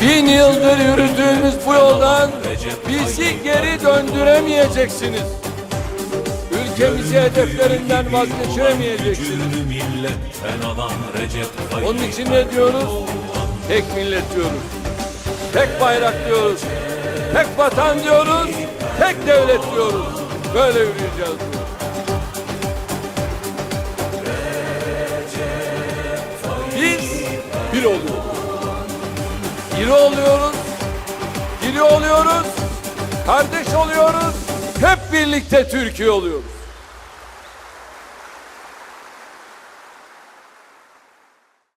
Bin yıldır yürüdüğünüz bu yoldan bizi geri döndüremeyeceksiniz. Ülkemizi hedeflerinden vazgeçiremeyeceksiniz. Onun için ne diyoruz? Tek millet diyoruz. Tek bayrak diyoruz. Tek vatan diyoruz. Tek devlet diyoruz. Böyle yürüyeceğiz. Biz bir oluyoruz. İri oluyoruz. Diri oluyoruz. Kardeş oluyoruz. Hep birlikte Türkiye oluyoruz.